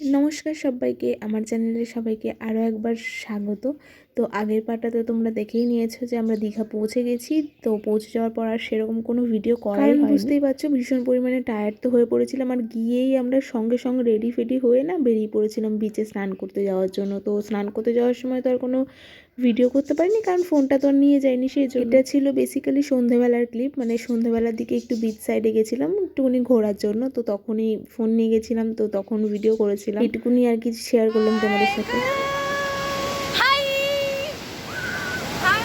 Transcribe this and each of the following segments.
নমস্কার সবাইকে আমার চ্যানেলে সবাইকে আরও একবার স্বাগত। তো আগের পার্টটাতে তোমরা দেখেই নিয়েছো যে আমরা দীঘা পৌঁছে গেছি। তো পৌঁছে যাওয়ার পর আর সেরকম কোনো ভিডিও করাই কারণ বুঝতেই পারছ ভীষণ পরিমাণে টায়ার্ড তো হয়ে পড়েছিলাম আর গিয়েই আমরা সঙ্গে সঙ্গে রেডি ফেডি হয়ে না বেরিয়ে পড়েছিলাম বিচে স্নান করতে যাওয়ার জন্য। তো স্নান করতে যাওয়ার সময় তো আর কোনো ভিডিও করতে পারিনি কারণ ফোনটা তো আর নিয়ে যাইনি সেই জন্য। এটা ছিল বেসিক্যালি সন্ধেবেলার ক্লিপ মানে সন্ধেবেলার দিকে একটু বিচ সাইডে গেছিলাম একটুখানি ঘোরার জন্য। তো তখনই ফোন নিয়ে গেছিলাম তো তখন ভিডিও করেছিলাম। এটুকুনি আর কি শেয়ার করলাম তোমাদের সাথে হাই হাই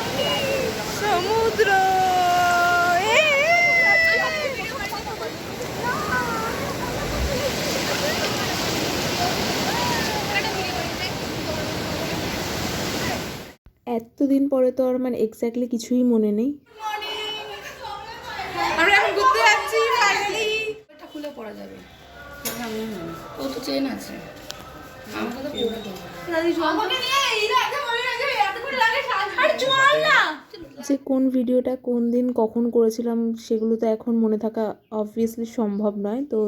সমুদ্র এতদিন পরে তো আর মানে এক্স্যাক্টলি কিছুই মনে নেই। আমরা এখন ঘুরতে যাচ্ছি ফাইনালি এটা খুলে পড়া যাবে। ও তো চেন আছে। আমাকে তো পরে দেবো আমাকে নিয়ে এই রাতে মনে লাগে এত করে লাগে আরে চল না যে কোন ভিডিওটা কোন দিন কখন করেছিলাম সেগুলো তো এখন মনে থাকা অবভিয়াসলি সম্ভব নয়। তো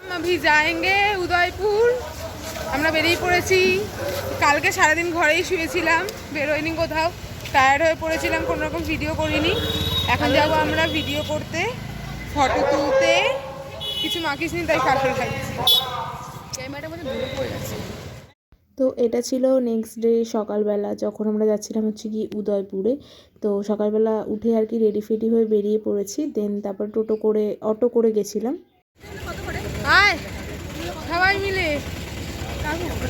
আমি যায়েঙ্গে উদয়পুর। আমরা বেরিয়ে পড়েছি। কালকে সারাদিন ঘরেই শুয়েছিলাম। বেরোয়নি কোথাও। টায়ার্ড হয়ে পড়েছিলাম কোনো রকম ভিডিও করিনি। এখন যাব আমরা ভিডিও করতে ফটো তুলতে। কিছু মাখিস নি তাই ফাটল খাইছি ক্যামেরাটা মানে দূরে পড়ে যাচ্ছে তো এটা ছিল নেক্সট ডে সকালবেলা, যখন আমরা যাচ্ছিলাম হচ্ছে কি উদয়পুরে। তো সকালবেলা উঠে আর কি রেডি ফেডি হয়ে বেরিয়ে পড়েছি দেন তারপর টোটো করে অটো করে গেছিলাম।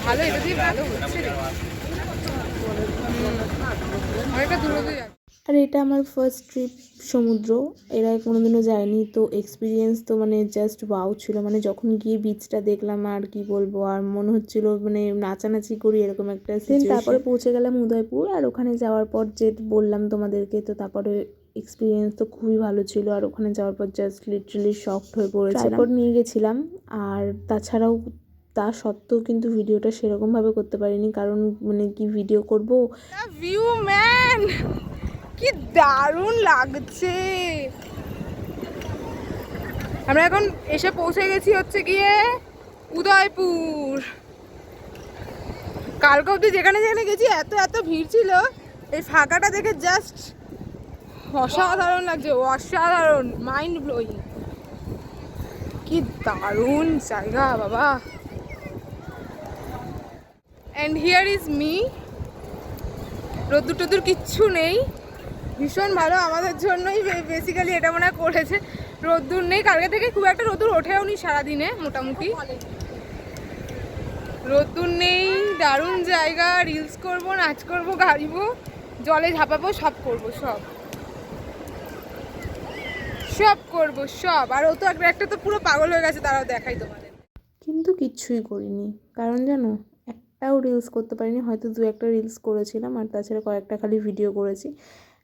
ভালো, এটা দিয়ে ভালো হচ্ছে। আর এটা আমার ফার্স্ট ট্রিপ সমুদ্র। এর আগে কোনোদিনও যায়নি তো এক্সপিরিয়েন্স তো মানে জাস্ট ওয়াও ছিল। মানে যখন গিয়ে বিচটা দেখলাম আর কি বলব আর মনে হচ্ছিল মানে নাচানাচি করি এরকম একটা দেন তারপরে পৌঁছে গেলাম উদয়পুর আর ওখানে যাওয়ার পর যে বললাম তোমাদেরকে তো তারপরে এক্সপিরিয়েন্স তো খুবই ভালো ছিল। আর ওখানে যাওয়ার পর জাস্ট লিটারালি শকড হয়ে পড়েছিলাম। তারপর নিয়ে গেছিলাম আর তাছাড়াও তা সত্ত্বেও কিন্তু ভিডিওটা সেরকমভাবে করতে পারিনি। কারণ মানে কি ভিডিও করব? ভিউ ম্যান কি দারুণ লাগছে। আমরা এখন এসে পৌঁছে গেছি হচ্ছে গিয়ে উদয়পুর। কালকে অবধি যেখানে যেখানে গেছি, এত এত ভিড় ছিল, এই ফাঁকাটা দেখে জাস্ট অসাধারণ লাগছে, অসাধারণ মাইন্ড ব্লোয়িং কি দারুণ জায়গা, বাবা। অ্যান্ড হিয়ার ইজ মি রোদ্দুর টদ্দুর কিচ্ছু নেই। ভীষণ ভালো আমাদের জন্যই বেসিক্যালি এটা মনে হয় করেছে। রোদ্দুর নেই। কালকে থেকে খুব একটা রোদ্দুর ওঠেও নি সারাদিনে, মোটামুটি। রোদ্দুর নেই, দারুণ জায়গা রিলস করব, নাচ করব গাড়িব জলে ঝাঁপাবো, সব করব, সব। সব করব, সব। আর ও তো একটা একটা তো পুরো পাগল হয়ে গেছে, তারাও দেখাই তোমাদের। কিন্তু কিচ্ছুই করিনি। কারণ জানো, একটাও রিলস করতে পারিনি। হয়তো দু একটা রিলস করেছিলাম, আর তাছাড়া কয়েকটা খালি ভিডিও করেছি।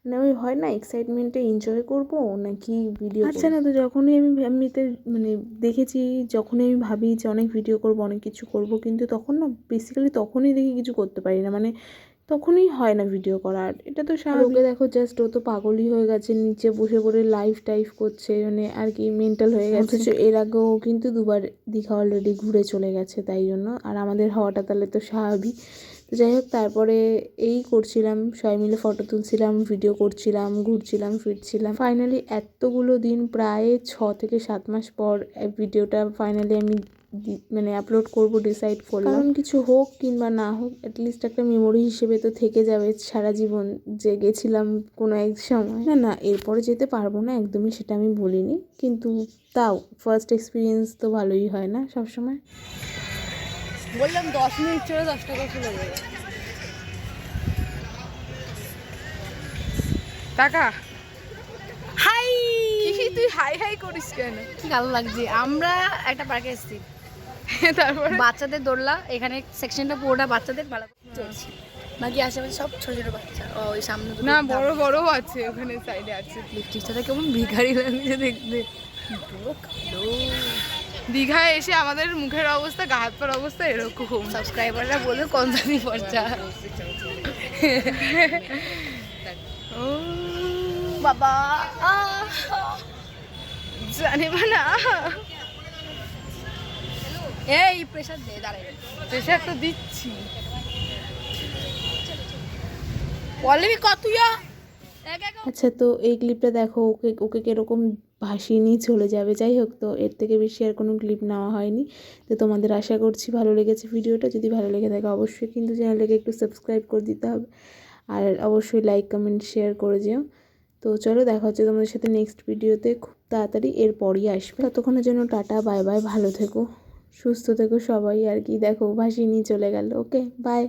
মানে ওই হয় না এক্সাইটমেন্টে এনজয় করব নাকি ভিডিও আচ্ছা না তো যখনই আমি এমনিতে মানে দেখেছি যখনই আমি ভাবি যে অনেক ভিডিও করব অনেক কিছু করব কিন্তু তখন না বেসিক্যালি তখনই দেখি কিছু করতে পারি না। মানে তখনই হয় না ভিডিও করার। এটা তো স্বাভাবিক। দেখো জাস্ট ও তো পাগলই হয়ে গেছে নিচে বসে পড়ে লাইফ টাইভ করছে মানে আর কি মেন্টাল হয়ে গেছে। অথচ এর আগেও কিন্তু দুবার দীঘা অলরেডি ঘুরে চলে গেছে তাই জন্য। আর আমাদের হওয়াটা তাহলে তো স্বাভাবিক। যাই হোক, তারপরে এই করছিলাম, সবাই মিলে ফটো তুলছিলাম ভিডিও করছিলাম, ঘুরছিলাম, ফিরছিলাম। ফাইনালি এতগুলো দিন, প্রায় ছ থেকে সাত মাস পর ভিডিওটা ফাইনালি আমি মানে আপলোড করব ডিসাইড করলাম। কারণ কিছু হোক কিংবা না হোক অ্যাটলিস্ট একটা মেমোরি হিসেবে তো থেকে যাবে, সারা জীবন যে গেছিলাম কোনো এক সময়। না না, এরপরে যেতে পারব না, একদমই সেটা আমি বলিনি, কিন্তু তাও ফার্স্ট এক্সপিরিয়েন্স তো ভালোই হয় না সবসময়। বললাম দশ মিনিট চলে দশ টাকা চলে যাবে। টাকা হাই! তুই হাই হাই করিস কেন? কি ভালো লাগছে। আমরা একটা পার্কে এসেছি। তারপরে? বাচ্চাদের দৌড়লা এখানে সেকশনটা পুরোটা বাচ্চাদের ভালো চলছে। বাকি আশেপাশে সব ছোট ছোট বাচ্চা। ওই সামনে না বড় বড় আছে ওখানে সাইডে আছে। লিপস্টিকটা কেমন ভিখারি লাগছে দেখতে। পুরো কালো। দীঘায় এসে আমাদের মুখের অবস্থা গা হাত পার অবস্থা এরকম। সাবস্ক্রাইবাররা বলে কনসানি পর্চা ও বাবা জানে না। এই প্রেশার দে দাঁড়াই। প্রেশার তো দিচ্ছি। পল্লবী কত এক এক আচ্ছা তো এই ক্লিপটা দেখো ওকে ওকে কীরকম ভাসিয়ে নিয়ে চলে যাবে। যাই হোক, তো এর থেকে বেশি আর কোনো ক্লিপ নেওয়া হয়নি। তো তোমাদের আশা করছি ভালো লেগেছে ভিডিওটা। যদি ভালো লেগে থাকে, অবশ্যই কিন্তু চ্যানেলটাকে একটু সাবস্ক্রাইব করে দিতে হবে। আর অবশ্যই লাইক কমেন্ট শেয়ার করে যেও। তো চলো, দেখা হচ্ছে তোমাদের সাথে নেক্সট ভিডিওতে খুব তাড়াতাড়ি এরপরই আসবে। ততক্ষণের জন্য টাটা বাই বাই ভালো থেকো, সুস্থ থেকো সবাই। আর কি, দেখো, ভাসিয়ে নিয়ে চলে গেল। Okay bye